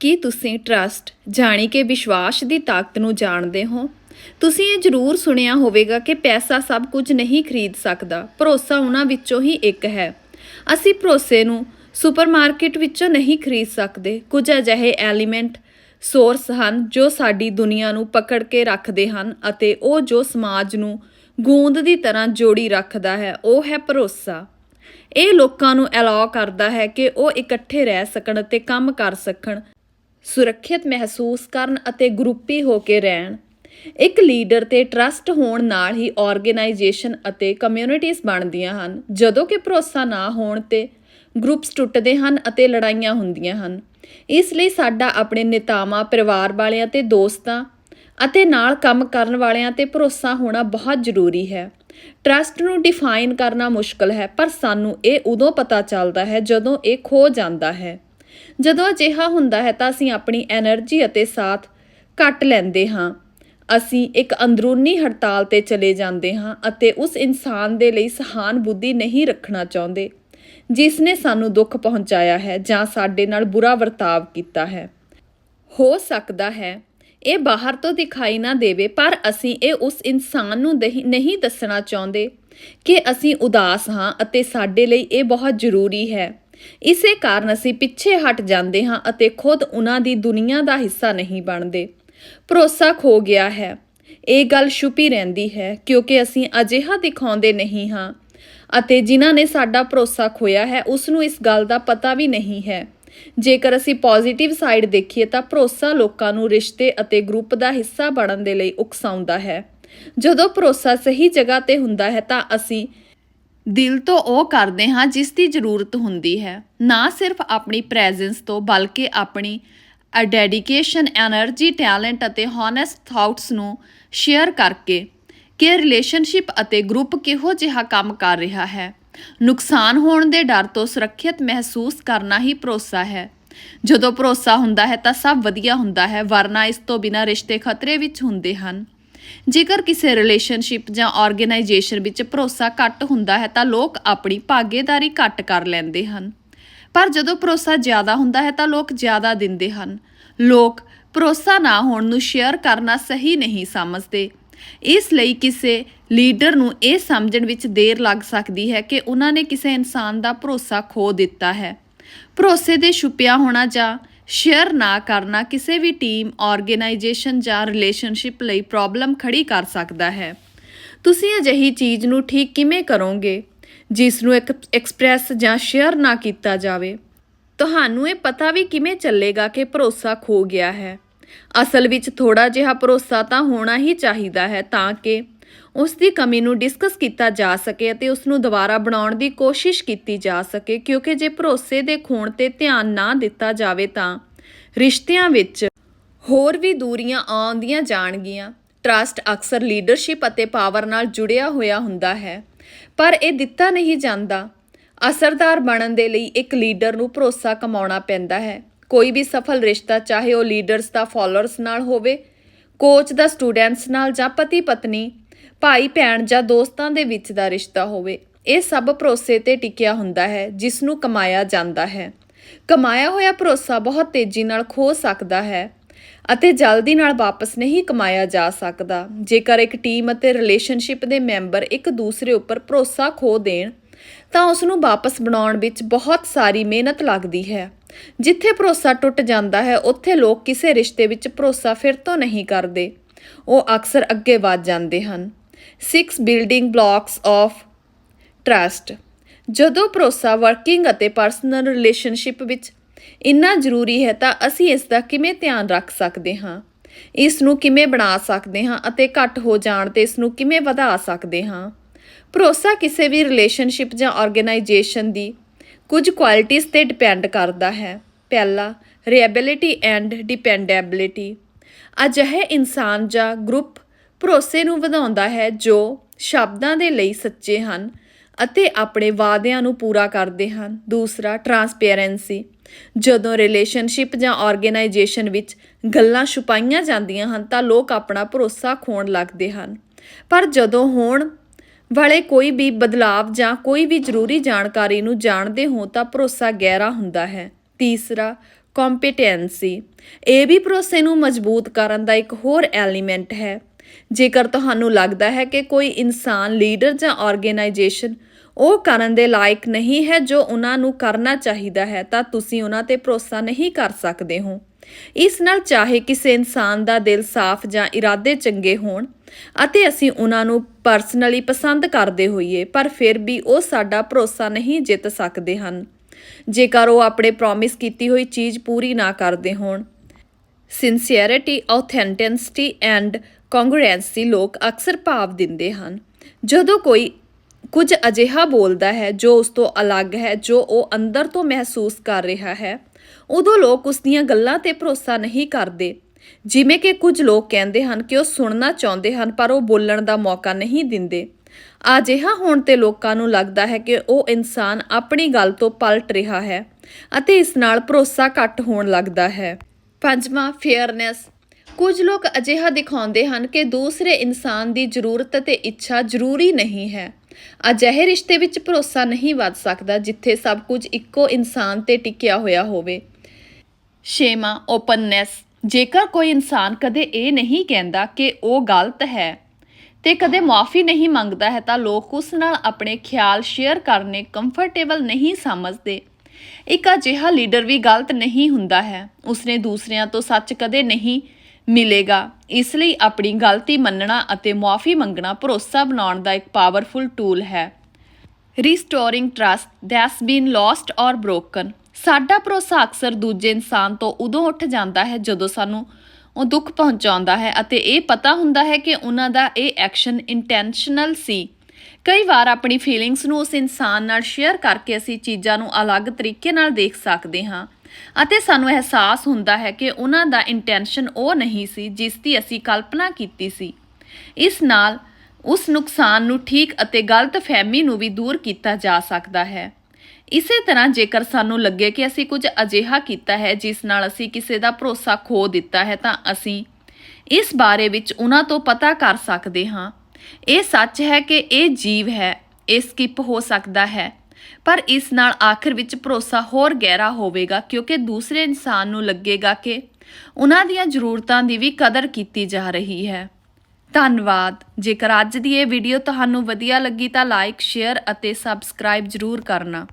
ਕੀ ਤੁਸੀਂ ਟਰਸਟ ਜਾਣੀ ਕਿ ਵਿਸ਼ਵਾਸ ਦੀ ਤਾਕਤ ਨੂੰ ਜਾਣਦੇ ਹੋ? ਤੁਸੀਂ ਇਹ ਜ਼ਰੂਰ ਸੁਣਿਆ ਹੋਵੇਗਾ ਕਿ ਪੈਸਾ ਸਭ ਕੁਝ ਨਹੀਂ ਖਰੀਦ ਸਕਦਾ। ਭਰੋਸਾ ਉਹਨਾਂ ਵਿੱਚੋਂ ਹੀ ਇੱਕ ਹੈ। ਅਸੀਂ ਭਰੋਸੇ ਨੂੰ ਸੁਪਰਮਾਰਕਟ ਵਿੱਚੋਂ ਨਹੀਂ ਖਰੀਦ ਸਕਦੇ। ਕੁਝ ਅਜਿਹੇ ਐਲੀਮੈਂਟ, ਸੋਰਸ ਹਨ ਜੋ ਸਾਡੀ ਦੁਨੀਆ ਨੂੰ ਪਕੜ ਕੇ ਰੱਖਦੇ ਹਨ ਅਤੇ ਉਹ ਜੋ ਸਮਾਜ ਨੂੰ ਗੂੰਦ ਦੀ ਤਰ੍ਹਾਂ ਜੋੜੀ ਰੱਖਦਾ ਹੈ, ਉਹ ਹੈ ਭਰੋਸਾ। ਇਹ ਲੋਕਾਂ ਨੂੰ ਅਲਾਉ ਕਰਦਾ ਹੈ ਕਿ ਉਹ ਇਕੱਠੇ ਰਹਿ ਸਕਣ ਅਤੇ ਕੰਮ ਕਰ ਸਕਣ। ਸੁਰੱਖਿਅਤ ਮਹਿਸੂਸ ਕਰਨ ਅਤੇ ਗਰੁੱਪੀ ਹੋ ਕੇ ਰਹਿਣ। ਇੱਕ ਲੀਡਰ ਤੇ ਟਰਸਟ ਹੋਣ ਨਾਲ ਹੀ ਆਰਗੇਨਾਈਜੇਸ਼ਨ ਅਤੇ ਕਮਿਊਨਿਟੀਆਂ ਬਣਦੀਆਂ ਹਨ। ਜਦੋਂ ਕਿ ਭਰੋਸਾ ਨਾ ਹੋਣ ਤੇ ਗਰੁੱਪਸ ਟੁੱਟਦੇ ਹਨ ਅਤੇ ਲੜਾਈਆਂ ਹੁੰਦੀਆਂ ਹਨ। ਇਸ ਲਈ ਸਾਡਾ ਆਪਣੇ ਨੇਤਾਵਾਂ, ਪਰਿਵਾਰ ਵਾਲਿਆਂ ਤੇ ਦੋਸਤਾਂ ਅਤੇ ਨਾਲ ਕੰਮ ਕਰਨ ਵਾਲਿਆਂ ਤੇ ਭਰੋਸਾ ਹੋਣਾ ਬਹੁਤ ਜ਼ਰੂਰੀ ਹੈ। ਟਰਸਟ ਨੂੰ ਡਿਫਾਈਨ ਕਰਨਾ ਮੁਸ਼ਕਲ ਹੈ, ਪਰ ਸਾਨੂੰ ਇਹ ਉਦੋਂ ਪਤਾ ਚੱਲਦਾ ਹੈ ਜਦੋਂ ਇਹ ਖੋ ਜਾਂਦਾ ਹੈ। ਜਦੋਂ ਅਜਿਹਾ ਹੁੰਦਾ ਹੈ ਤਾਂ ਅਸੀਂ ਆਪਣੀ એનર્ਜੀ ਅਤੇ ਸਾਥ ਕੱਟ ਲੈਂਦੇ ਹਾਂ। ਅਸੀਂ ਇੱਕ ਅੰਦਰੂਨੀ ਹੜਤਾਲ ਤੇ ਚਲੇ ਜਾਂਦੇ ਹਾਂ ਅਤੇ ਉਸ ਇਨਸਾਨ ਦੇ ਲਈ ਸਹਾਨ ਬੁੱਧੀ ਨਹੀਂ ਰੱਖਣਾ ਚਾਹੁੰਦੇ, ਜਿਸ ਨੇ ਸਾਨੂੰ ਦੁੱਖ ਪਹੁੰਚਾਇਆ ਹੈ ਜਾਂ ਸਾਡੇ ਨਾਲ ਬੁਰਾ ਵਰਤਾਵ ਕੀਤਾ ਹੈ। ਹੋ ਸਕਦਾ ਹੈ ਇਹ ਬਾਹਰ ਤੋਂ ਦਿਖਾਈ ਨਾ ਦੇਵੇ, ਪਰ ਅਸੀਂ ਇਹ ਉਸ ਇਨਸਾਨ ਨੂੰ ਨਹੀਂ ਦੱਸਣਾ ਚਾਹੁੰਦੇ ਕਿ ਅਸੀਂ ਉਦਾਸ ਹਾਂ ਅਤੇ ਸਾਡੇ ਲਈ ਇਹ ਬਹੁਤ ਜ਼ਰੂਰੀ ਹੈ। ਇਸੇ ਕਾਰਨ ਅਸੀਂ ਪਿੱਛੇ ਹਟ ਜਾਂਦੇ ਹਾਂ ਅਤੇ ਖੁਦ ਉਹਨਾਂ ਦੀ ਦੁਨੀਆ ਦਾ ਹਿੱਸਾ ਨਹੀਂ ਬਣਦੇ। ਭਰੋਸਾ ਖੋ ਗਿਆ ਹੈ। ਇਹ ਗੱਲ ਛੁਪੀ ਰਹਿੰਦੀ ਹੈ ਕਿਉਂਕਿ ਅਸੀਂ ਅਜਿਹਾ ਦਿਖਾਉਂਦੇ ਨਹੀਂ ਹਾਂ ਅਤੇ ਜਿਨ੍ਹਾਂ ਨੇ ਸਾਡਾ ਭਰੋਸਾ ਖੋਇਆ ਹੈ, ਉਸ ਨੂੰ ਇਸ ਗੱਲ ਦਾ ਪਤਾ ਵੀ ਨਹੀਂ ਹੈ। ਜੇਕਰ ਅਸੀਂ ਪੋਜ਼ਿਟਿਵ ਸਾਈਡ ਦੇਖੀਏ ਤਾਂ ਭਰੋਸਾ ਲੋਕਾਂ ਨੂੰ ਰਿਸ਼ਤੇ ਅਤੇ ਗਰੁੱਪ ਦਾ ਹਿੱਸਾ ਬਣਨ ਦੇ ਲਈ ਉਕਸਾਉਂਦਾ ਹੈ। ਜਦੋਂ ਭਰੋਸਾ ਸਹੀ ਜਗ੍ਹਾ ਤੇ ਹੁੰਦਾ ਹੈ ਤਾਂ ਅਸੀਂ ਦਿਲ ਤੋਂ ਉਹ ਕਰਦੇ ਹਾਂ ਜਿਸ ਦੀ ਜ਼ਰੂਰਤ ਹੁੰਦੀ ਹੈ। ਨਾ ਸਿਰਫ ਆਪਣੀ ਪ੍ਰੈਜ਼ੈਂਸ ਤੋਂ ਬਲਕਿ ਆਪਣੀ ਅ ਡੈਡੀਕੇਸ਼ਨ એનર્ਜੀ ਟੈਲੈਂਟ ਅਤੇ ਹੌਨੈਸਟ ਥਾਟਸ ਨੂੰ ਸ਼ੇਅਰ ਕਰਕੇ ਕਿ ਰਿਲੇਸ਼ਨਸ਼ਿਪ ਅਤੇ ਗਰੁੱਪ ਕਿਹੋ ਜਿਹਾ ਕੰਮ ਕਰ ਰਿਹਾ ਹੈ। ਨੁਕਸਾਨ ਹੋਣ ਦੇ ਡਰ ਤੋਂ ਸੁਰੱਖਿਅਤ ਮਹਿਸੂਸ ਕਰਨਾ ਹੀ ਭਰੋਸਾ ਹੈ। ਜਦੋਂ ਭਰੋਸਾ ਹੁੰਦਾ ਹੈ ਤਾਂ ਸਭ ਵਧੀਆ ਹੁੰਦਾ ਹੈ, ਵਰਨਾ ਇਸ ਤੋਂ ਬਿਨਾ ਰਿਸ਼ਤੇ ਖਤਰੇ ਵਿੱਚ ਹੁੰਦੇ ਹਨ। ਜੇਕਰ ਕਿਸੇ ਰਿਲੇਸ਼ਨਸ਼ਿਪ ਜਾਂ ਆਰਗੇਨਾਈਜੇਸ਼ਨ ਵਿੱਚ ਭਰੋਸਾ ਘੱਟ ਹੁੰਦਾ ਹੈ, ਤਾਂ ਲੋਕ ਆਪਣੀ ਭਾਗੇਦਾਰੀ ਘੱਟ ਕਰ ਲੈਂਦੇ ਹਨ। ਪਰ ਜਦੋਂ ਭਰੋਸਾ ਜ਼ਿਆਦਾ ਹੁੰਦਾ ਹੈ, ਤਾਂ ਲੋਕ ਜ਼ਿਆਦਾ ਦਿੰਦੇ ਹਨ। ਲੋਕ ਭਰੋਸਾ ਨਾ ਹੋਣ ਨੂੰ ਸ਼ੇਅਰ ਕਰਨਾ ਸਹੀ ਨਹੀਂ ਸਮਝਦੇ। ਇਸ ਲਈ ਕਿਸੇ ਲੀਡਰ ਨੂੰ ਇਹ ਸਮਝਣ ਵਿੱਚ ਦੇਰ ਲੱਗ ਸਕਦੀ ਹੈ ਕਿ ਉਹਨਾਂ ਨੇ ਕਿਸੇ ਇਨਸਾਨ ਦਾ ਭਰੋਸਾ ਖੋ ਦਿੱਤਾ ਹੈ। ਭਰੋਸੇ ਦੇ ਛੁਪਿਆ ਹੋਣਾ ਜਾਂ ਸ਼ੇਅਰ ਨਾ ਕਰਨਾ ਕਿਸੇ ਵੀ ਟੀਮ, ਆਰਗੇਨਾਈਜੇਸ਼ਨ ਜਾਂ ਰਿਲੇਸ਼ਨਸ਼ਿਪ ਲਈ ਪ੍ਰੋਬਲਮ ਖੜੀ ਕਰ ਸਕਦਾ ਹੈ। ਤੁਸੀਂ ਅਜਿਹੀ ਚੀਜ਼ ਨੂੰ ਠੀਕ ਕਿਵੇਂ ਕਰੋਗੇ, ਜਿਸ ਨੂੰ ਇੱਕ ਐਕਸਪ੍ਰੈਸ ਜਾਂ ਸ਼ੇਅਰ ਨਾ ਕੀਤਾ ਜਾਵੇ? ਤੁਹਾਨੂੰ ਇਹ ਪਤਾ ਵੀ ਕਿਵੇਂ ਚੱਲੇਗਾ ਕਿ ਭਰੋਸਾ ਖੋ ਗਿਆ ਹੈ। ਅਸਲ ਵਿੱਚ ਥੋੜਾ ਜਿਹਾ ਭਰੋਸਾ ਤਾਂ ਹੋਣਾ ਹੀ ਚਾਹੀਦਾ ਹੈ ਤਾਂ ਕਿ ਉਸ ਦੀ ਕਮੀ ਨੂੰ ਡਿਸਕਸ ਕੀਤਾ ਜਾ ਸਕੇ ਅਤੇ ਉਸ ਨੂੰ ਦੁਬਾਰਾ ਬਣਾਉਣ ਦੀ ਕੋਸ਼ਿਸ਼ ਕੀਤੀ ਜਾ ਸਕੇ, ਕਿਉਂਕਿ ਜੇ ਭਰੋਸੇ ਦੇ ਖੋਣ ਤੇ ਧਿਆਨ ਨਾ ਦਿੱਤਾ ਜਾਵੇ ਤਾਂ ਰਿਸ਼ਤਿਆਂ ਵਿੱਚ ਹੋਰ ਵੀ ਦੂਰੀਆਂ ਆਉਂਦੀਆਂ ਜਾਣਗੀਆਂ। ਟਰਸਟ ਅਕਸਰ ਲੀਡਰਸ਼ਿਪ ਅਤੇ ਪਾਵਰ ਨਾਲ ਜੁੜਿਆ ਹੋਇਆ ਹੁੰਦਾ ਹੈ, ਪਰ ਇਹ ਦਿੱਤਾ ਨਹੀਂ ਜਾਂਦਾ। ਅਸਰਦਾਰ ਬਣਨ ਦੇ ਲਈ ਇੱਕ ਲੀਡਰ ਨੂੰ ਭਰੋਸਾ ਕਮਾਉਣਾ ਪੈਂਦਾ ਹੈ। ਕੋਈ ਵੀ ਸਫਲ ਰਿਸ਼ਤਾ, ਚਾਹੇ ਉਹ ਲੀਡਰਸ ਦਾ ਫਾਲੋਅਰਸ ਨਾਲ ਹੋਵੇ ਕੋਚ ਦਾ ਸਟੂਡੈਂਟਸ ਨਾਲ ਜਾਂ ਪਤੀ ਪਤਨੀ ਭਾਈ, ਭੈਣ ਜਾਂ ਦੋਸਤਾਂ ਦੇ ਵਿੱਚ ਦਾ ਰਿਸ਼ਤਾ ਹੋਵੇ। ਇਹ ਸਭ ਭਰੋਸੇ ਤੇ ਟਿਕਿਆ ਹੁੰਦਾ ਹੈ ਜਿਸ ਨੂੰ ਕਮਾਇਆ ਜਾਂਦਾ ਹੈ। ਕਮਾਇਆ ਹੋਇਆ ਭਰੋਸਾ ਬਹੁਤ ਤੇਜ਼ੀ ਨਾਲ ਖੋ ਸਕਦਾ ਹੈ ਅਤੇ ਜਲਦੀ ਨਾਲ ਵਾਪਸ ਨਹੀਂ ਕਮਾਇਆ ਜਾ ਸਕਦਾ। ਜੇਕਰ ਇੱਕ ਟੀਮ ਅਤੇ ਰਿਲੇਸ਼ਨਸ਼ਿਪ ਦੇ ਮੈਂਬਰ ਇੱਕ ਦੂਸਰੇ ਉੱਪਰ ਭਰੋਸਾ ਖੋ ਦੇਣ, ਤਾਂ ਉਸ ਨੂੰ ਵਾਪਸ ਬਣਾਉਣ ਵਿੱਚ ਬਹੁਤ ਸਾਰੀ ਮਿਹਨਤ ਲੱਗਦੀ ਹੈ। ਜਿੱਥੇ ਭਰੋਸਾ ਟੁੱਟ ਜਾਂਦਾ ਹੈ, ਉੱਥੇ ਲੋਕ ਕਿਸੇ ਰਿਸ਼ਤੇ ਵਿੱਚ ਭਰੋਸਾ ਫਿਰ ਤੋਂ ਨਹੀਂ ਕਰਦੇ। ਉਹ ਅਕਸਰ ਅੱਗੇ ਵਧ ਜਾਂਦੇ ਹਨ। 6 ਬਿਲਡਿੰਗ ਬਲਾਕਸ ਆਫ ਟਰਸਟ ਜਦੋਂ ਭਰੋਸਾ ਵਰਕਿੰਗ ਅਤੇ ਪਰਸਨਲ ਰਿਲੇਸ਼ਨਸ਼ਿਪ ਵਿੱਚ ਇੰਨਾ ਜ਼ਰੂਰੀ ਹੈ ਤਾਂ ਅਸੀਂ ਇਸ ਦਾ ਕਿਵੇਂ ਧਿਆਨ ਰੱਖ ਸਕਦੇ ਹਾਂ? ਇਸ ਨੂੰ ਕਿਵੇਂ ਬਣਾ ਸਕਦੇ ਹਾਂ ਅਤੇ ਘੱਟ ਹੋ ਜਾਣ ਤੇ ਇਸ ਨੂੰ ਕਿਵੇਂ ਵਧਾ ਸਕਦੇ ਹਾਂ? ਭਰੋਸਾ ਕਿਸੇ ਵੀ ਰਿਲੇਸ਼ਨਸ਼ਿਪ ਜਾਂ ਆਰਗੇਨਾਈਜੇਸ਼ਨ ਦੀ ਕੁਝ ਕੁਆਲਿਟੀਆਂ ਤੇ ਡਿਪੈਂਡ ਕਰਦਾ ਹੈ। ਪਹਿਲਾ ਰੀਐਬਿਲਿਟੀ ਐਂਡ ਡਿਪੈਂਡੇਬਿਲਿਟੀ ਅਜਿਹੇ ਇਨਸਾਨ ਜਾਂ ਗਰੁੱਪ ਭਰੋਸੇ ਨੂੰ ਵਧਾਉਂਦਾ ਹੈ ਜੋ ਸ਼ਬਦਾਂ ਦੇ ਲਈ ਸੱਚੇ ਹਨ ਅਤੇ ਆਪਣੇ ਵਾਅਦਿਆਂ ਨੂੰ ਪੂਰਾ ਕਰਦੇ ਹਨ। ਦੂਸਰਾ ਟਰਾਂਸਪੇਰੈਂਸੀ ਜਦੋਂ ਰਿਲੇਸ਼ਨਸ਼ਿਪ ਜਾਂ ਆਰਗੇਨਾਈਜੇਸ਼ਨ ਵਿੱਚ ਗੱਲਾਂ ਛੁਪਾਈਆਂ ਜਾਂਦੀਆਂ ਹਨ ਤਾਂ ਲੋਕ ਆਪਣਾ ਭਰੋਸਾ ਖੋਣ ਲੱਗਦੇ ਹਨ। ਪਰ ਜਦੋਂ ਹੋਣ ਵਾਲੇ ਕੋਈ ਵੀ ਬਦਲਾਵ ਜਾਂ ਕੋਈ ਵੀ ਜ਼ਰੂਰੀ ਜਾਣਕਾਰੀ ਨੂੰ ਜਾਣਦੇ ਹੋ ਤਾਂ ਭਰੋਸਾ ਗਹਿਰਾ ਹੁੰਦਾ ਹੈ। ਤੀਸਰਾ ਕੰਪੀਟੈਂਸੀ ਇਹ ਵੀ ਭਰੋਸੇ ਨੂੰ ਮਜ਼ਬੂਤ ਕਰਨ ਦਾ ਇੱਕ ਹੋਰ ਐਲੀਮੈਂਟ ਹੈ। ਜੇਕਰ ਤੁਹਾਨੂੰ ਲੱਗਦਾ ਹੈ ਕਿ ਕੋਈ ਇਨਸਾਨ ਲੀਡਰ ਜਾਂ ਆਰਗੇਨਾਈਜੇਸ਼ਨ ਉਹ ਕਰਨ ਦੇ ਲਾਇਕ ਨਹੀਂ ਹੈ ਜੋ ਉਹਨਾਂ ਨੂੰ ਕਰਨਾ ਚਾਹੀਦਾ ਹੈ, ਤਾਂ ਤੁਸੀਂ ਉਹਨਾਂ ਤੇ ਭਰੋਸਾ ਨਹੀਂ ਕਰ ਸਕਦੇ ਹੋ। ਇਸ ਨਾਲ ਚਾਹੇ ਕਿਸੇ ਇਨਸਾਨ ਦਾ ਦਿਲ ਸਾਫ਼ ਜਾਂ ਇਰਾਦੇ ਚੰਗੇ ਹੋਣ ਅਤੇ ਅਸੀਂ ਉਹਨਾਂ ਨੂੰ ਪਰਸਨਲੀ ਪਸੰਦ ਕਰਦੇ ਹੋਈਏ, ਪਰ ਫਿਰ ਵੀ ਉਹ ਸਾਡਾ ਭਰੋਸਾ ਨਹੀਂ ਜਿੱਤ ਸਕਦੇ ਹਨ। ਜੇਕਰ ਉਹ ਆਪਣੇ ਪ੍ਰੋਮਿਸ ਕੀਤੀ ਹੋਈ ਚੀਜ਼ ਪੂਰੀ ਨਾ ਕਰਦੇ ਹੋਣ। ਸਿੰਸੀਅਰਿਟੀ ਆਥੈਂਟਿਸਿਟੀ ਐਂਡ ਕੰਗਰੂਐਂਸੀ ਲੋਕ ਅਕਸਰ ਭਾਵ ਦਿੰਦੇ ਹਨ। ਜਦੋਂ ਕੋਈ ਕੁਝ ਅਜਿਹਾ ਬੋਲਦਾ ਹੈ ਜੋ ਉਸ ਤੋਂ ਅਲੱਗ ਹੈ, ਜੋ ਉਹ ਅੰਦਰ ਤੋਂ ਮਹਿਸੂਸ ਕਰ ਰਿਹਾ ਹੈ, ਉਦੋਂ ਲੋਕ ਉਸ ਦੀਆਂ ਗੱਲਾਂ ਤੇ ਭਰੋਸਾ ਨਹੀਂ ਕਰਦੇ। ਜਿਵੇਂ ਕਿ ਕੁਝ ਲੋਕ ਕਹਿੰਦੇ ਹਨ ਕਿ ਉਹ ਸੁਣਨਾ ਚਾਹੁੰਦੇ ਹਨ, ਪਰ ਉਹ ਬੋਲਣ ਦਾ ਮੌਕਾ ਨਹੀਂ ਦਿੰਦੇ। ਅਜਿਹਾ ਹੋਣ ਤੇ ਲੋਕਾਂ ਨੂੰ ਲੱਗਦਾ ਹੈ ਕਿ ਉਹ ਇਨਸਾਨ ਆਪਣੀ ਗੱਲ ਤੋਂ ਪਲਟ ਰਿਹਾ ਹੈ ਅਤੇ ਇਸ ਨਾਲ ਭਰੋਸਾ ਘੱਟ ਹੋਣ ਲੱਗਦਾ ਹੈ। ਪੰਜਵਾਂ ਫੇਅਰਨੈਸ ਕੁਝ ਲੋਕ ਅਜਿਹਾ ਦਿਖਾਉਂਦੇ ਹਨ ਕਿ ਦੂਸਰੇ ਇਨਸਾਨ ਦੀ ਜ਼ਰੂਰਤ ਅਤੇ ਇੱਛਾ ਜ਼ਰੂਰੀ ਨਹੀਂ ਹੈ। ਅਜਿਹੇ ਰਿਸ਼ਤੇ ਵਿੱਚ ਭਰੋਸਾ ਨਹੀਂ ਵੱਧ ਸਕਦਾ ਜਿੱਥੇ ਸਭ ਕੁਝ ਇੱਕੋ ਇਨਸਾਨ ਤੇ ਟਿਕਿਆ ਹੋਇਆ ਹੋਵੇ। ਛੇਵਾਂ ਓਪਨਨੈਸ ਜੇਕਰ ਕੋਈ ਇਨਸਾਨ ਕਦੇ ਇਹ ਨਹੀਂ ਕਹਿੰਦਾ ਕਿ ਉਹ ਗਲਤ ਹੈ ਤੇ ਕਦੇ ਮਾਫੀ ਨਹੀਂ ਮੰਗਦਾ ਹੈ ਤਾਂ ਲੋਕ ਉਸ ਨਾਲ ਆਪਣੇ ਖਿਆਲ ਸ਼ੇਅਰ ਕਰਨੇ ਕੰਫਰਟੇਬਲ ਨਹੀਂ ਸਮਝਦੇ। ਇੱਕ ਅਜਿਹਾ ਲੀਡਰ ਵੀ ਗਲਤ ਨਹੀਂ ਹੁੰਦਾ ਹੈ। ਉਸਨੇ ਦੂਸਰਿਆਂ ਤੋਂ ਸੱਚ ਕਦੇ ਨਹੀਂ ਮਿਲੇਗਾ। ਇਸ ਲਈ ਆਪਣੀ ਗਲਤੀ ਮੰਨਣਾ ਅਤੇ ਮਾਫੀ ਮੰਗਣਾ ਭਰੋਸਾ ਬਣਾਉਣ ਦਾ ਇੱਕ ਪਾਵਰਫੁਲ ਟੂਲ ਹੈ। Restoring trust that's been lost or broken ਸਾਡਾ ਭਰੋਸਾ ਅਕਸਰ ਦੂਜੇ ਇਨਸਾਨ ਤੋਂ ਉਦੋਂ ਉੱਠ ਜਾਂਦਾ ਹੈ ਜਦੋਂ ਸਾਨੂੰ ਉਹ ਦੁੱਖ ਪਹੁੰਚਾਉਂਦਾ ਹੈ ਅਤੇ ਇਹ ਪਤਾ ਹੁੰਦਾ ਹੈ ਕਿ ਉਹਨਾਂ ਦਾ ਇਹ ਐਕਸ਼ਨ ਇੰਟੈਂਸ਼ਨਲ ਸੀ। ਕਈ ਵਾਰ ਆਪਣੀ ਫੀਲਿੰਗਸ ਨੂੰ ਉਸ ਇਨਸਾਨ ਨਾਲ ਸ਼ੇਅਰ ਕਰਕੇ ਅਸੀਂ ਚੀਜ਼ਾਂ ਨੂੰ ਅਲੱਗ ਤਰੀਕੇ ਨਾਲ ਦੇਖ ਸਕਦੇ ਹਾਂ ਅਤੇ ਸਾਨੂੰ ਅਹਿਸਾਸ ਹੁੰਦਾ ਹੈ ਕਿ ਉਹਨਾਂ ਦਾ ਇੰਟੈਂਸ਼ਨ ਉਹ ਨਹੀਂ ਸੀ ਜਿਸ ਦੀ ਅਸੀਂ ਕਲਪਨਾ ਕੀਤੀ ਸੀ। ਇਸ ਨਾਲ ਉਸ ਨੁਕਸਾਨ ਨੂੰ ਠੀਕ ਅਤੇ ਗਲਤ ਫਹਿਮੀ ਨੂੰ ਵੀ ਦੂਰ ਕੀਤਾ ਜਾ ਸਕਦਾ ਹੈ। ਇਸੇ ਤਰ੍ਹਾਂ ਜੇਕਰ ਸਾਨੂੰ ਲੱਗੇ ਕਿ ਅਸੀਂ ਕੁਝ ਅਜਿਹਾ ਕੀਤਾ ਹੈ, ਜਿਸ ਨਾਲ ਅਸੀਂ ਕਿਸੇ ਦਾ ਭਰੋਸਾ ਖੋ ਦਿੱਤਾ ਹੈ, ਤਾਂ ਅਸੀਂ ਇਸ ਬਾਰੇ ਵਿੱਚ ਉਹਨਾਂ ਤੋਂ ਪਤਾ ਕਰ ਸਕਦੇ ਹਾਂ। ਇਹ ਸੱਚ ਹੈ ਕਿ ਇਹ ਜੀਵ ਹੈ, ਇਹ ਸਕਿਪ ਹੋ ਸਕਦਾ ਹੈ, ਪਰ ਇਸ ਨਾਲ ਆਖਿਰ ਵਿੱਚ ਭਰੋਸਾ ਹੋਰ ਗਹਿਰਾ ਹੋਵੇਗਾ, ਕਿਉਂਕਿ ਦੂਸਰੇ ਇਨਸਾਨ ਨੂੰ ਲੱਗੇਗਾ ਕਿ ਉਹਨਾਂ ਦੀਆਂ ਜ਼ਰੂਰਤਾਂ ਦੀ ਵੀ ਕਦਰ ਕੀਤੀ ਜਾ ਰਹੀ ਹੈ। ਧੰਨਵਾਦ। ਜੇਕਰ ਅੱਜ ਦੀ ਇਹ ਵੀਡੀਓ ਤੁਹਾਨੂੰ ਵਧੀਆ ਲੱਗੀ ਤਾਂ ਲਾਈਕ ਸ਼ੇਅਰ ਅਤੇ ਸਬਸਕ੍ਰਾਈਬ ਜ਼ਰੂਰ ਕਰਨਾ।